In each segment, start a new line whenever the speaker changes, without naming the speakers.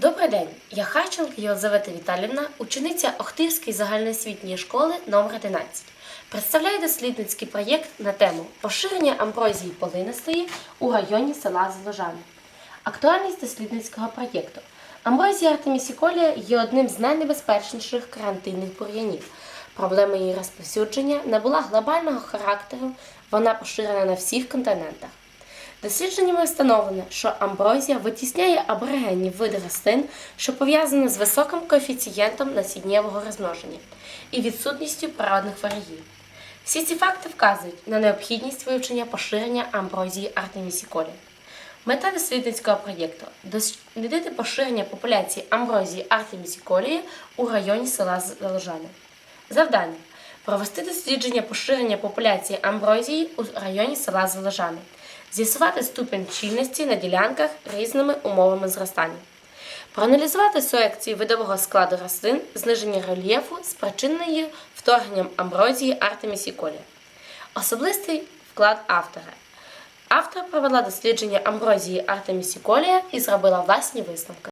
Добрий день, я Харченко Єлизавета Віталівна, учениця Охтирської загальноосвітньої школи номер 11 Представляю дослідницький проєкт на тему поширення амброзії полинистої у районі села Заложани. Актуальність дослідницького проєкту. Амброзія артемісіколія є одним з найнебезпечніших карантинних бур'янів. Проблема її розповсюдження набула глобального характеру, вона поширена на всіх континентах. Дослідженнями встановлено, що амброзія витісняє аборигенні види рослин, що пов'язані з високим коефіцієнтом насіннєвого розмноження і відсутністю природних ворогів. Всі ці факти вказують на необхідність вивчення поширення амброзії артемісіколі. Мета дослідницького проєкту дослідити поширення популяції амброзії артемісіколії у районі села Заложане. Завдання провести дослідження поширення популяції амброзії у районі села Заложани, з'ясувати ступінь щільності на ділянках різними умовами зростання, проаналізувати суекції видового складу рослин, зниження рельєфу, спричиненої вторгненням амброзії артемісіколі. Особистий вклад автора. Автор провела дослідження амброзії артемісіколія і зробила власні висновки.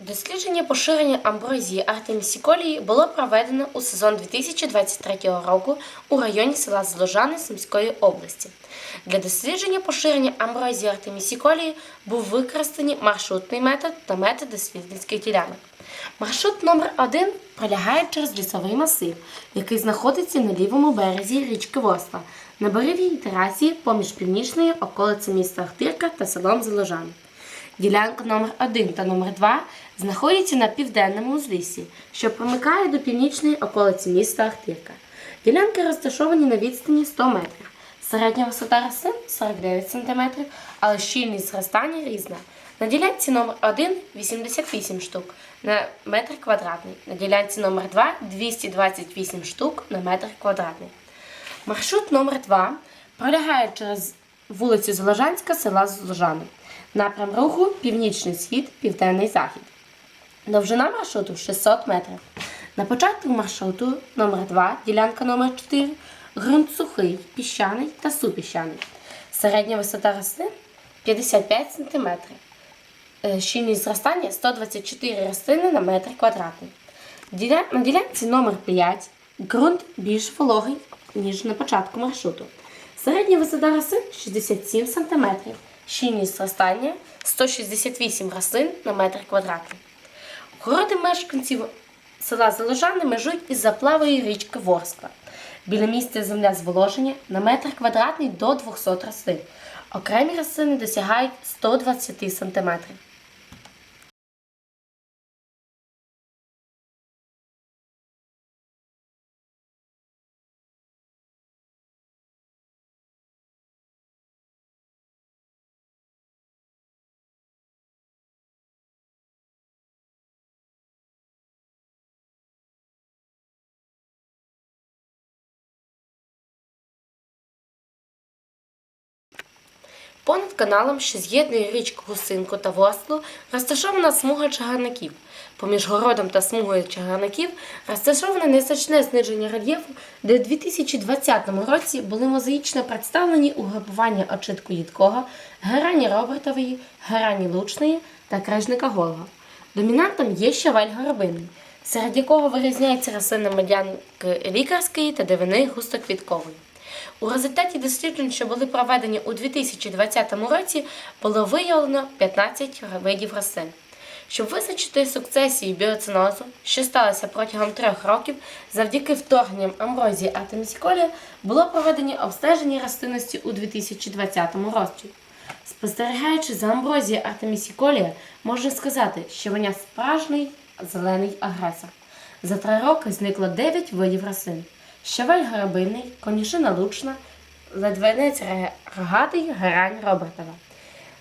Дослідження поширення амброзії артемісіколії було проведено у сезон 2023 року у районі села Зложани Сумської області. Для дослідження поширення амброзії артемісіколії був використаний маршрутний метод та метод дослідницьких ділянок. Маршрут номер 1 пролягає через лісовий масив, який знаходиться на лівому березі річки Ворсла, на берегій терасі поміж північною околицею міста Ахтирка та селом Заложани. Ділянка номер 1 та номер 2 знаходяться на південному узліссі, що примикає до північної околиці міста Ахтирка. Ділянки розташовані на відстані 100 метрів. Середня висота рослин 49 см, але щільність зростання різна. На ділянці номер 1 88 штук на метр квадратний, на ділянці номер 2 228 штук на метр квадратний. Маршрут номер 2 пролягає через вулицю Зложанська села Зложани. Напрям руху північний схід, південний захід. Довжина маршруту 600 метрів. На початку маршруту номер 2 ділянка номер 4 ґрунт сухий, піщаний та супіщаний. Середня висота рослин 55 см. Е, Щільність зростання 124 рослини на метр квадратний. На ділянці номер 5 ґрунт більш вологий, ніж на початку маршруту. Середня висота рослин 67 см. Щільність зростання 168 рослин на метр квадратний. Городи мешканців села Заложани межують із заплавою річки Ворскла. Біля місця земля зволоження на метр квадратний до 200 рослин. Окремі рослини досягають 120 см. Понад каналом, що з'єднує річку Гусинку та Ворслу, розташована смуга чагарників. Поміж городом та смугою чагарників розташоване незначне зниження рельєфу, де у 2020 році були мозаїчно представлені угрупування очитку Їдкого, герані Робертової, герані Лучної та крижника Голого. Домінантом є щавель горобинний, серед якого вирізняється рослина медянки лікарської та дивини густоквіткової. У результаті досліджень, що були проведені у 2020 році, було виявлено 15 видів рослин. Щоб визначити сукцесію біоцинозу, що сталося протягом трьох років, завдяки вторгненням амброзії артемісіколія, було проведені обстеження рослинності у 2020 році. Спостерігаючи за амброзією артемісіколія, можна сказати, що вона справжній зелений агресор. За три роки зникло 9 видів рослин. Щавель горобинний, конюшина лучна, ледвенець рогатий, герань Робертова.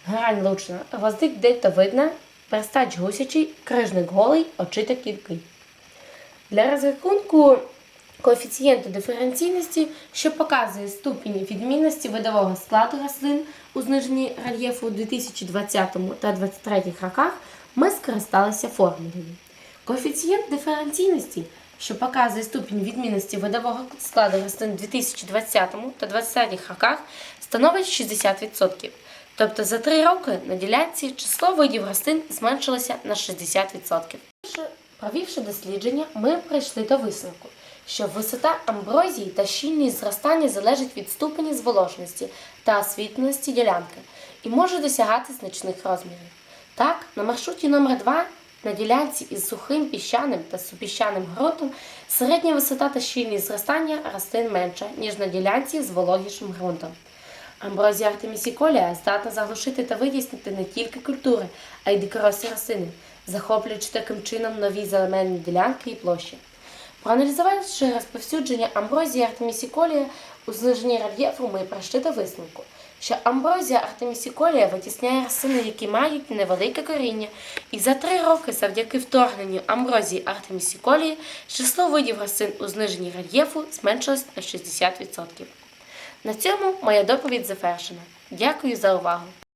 Герань лучна, гвоздик дельтовидна, перстач гусячий, крижник голий, очиток кілький. Для розрахунку коефіцієнту диференційності, що показує ступінь відмінності видового складу рослин у зниженні рельєфу у 2020 та 2023 роках, ми скористалися формулою. Коефіцієнт диференційності, що показує ступінь відмінності видового складу рослин у 2020 та 2023 роках, становить 60%. Тобто за три роки на ділянці число видів рослин зменшилося на 60%. Провівши дослідження, ми прийшли до висновку, що висота амброзії та щільність зростання залежить від ступені зволоженості та освітленості ділянки і може досягати значних розмірів. Так, на маршруті номер 2 на ділянці із сухим піщаним та супіщаним ґрунтом середня висота та щільність зростання рослин менша, ніж на ділянці з вологішим ґрунтом. Амброзія артемісіколія здатна заглушити та витіснити не тільки культури, а й дикорослі рослини, захоплюючи таким чином нові зелені ділянки і площі. Проаналізувавши розповсюдження амброзії артемісіколія у зниженні рельєфу, ми прийшли до висновку, що амброзія артемісіколія витісняє рослини, які мають невелике коріння, і за три роки завдяки вторгненню амброзії артемісіколії число видів рослин у зниженні рельєфу зменшилось на 60%. На цьому моя доповідь завершена. Дякую за увагу!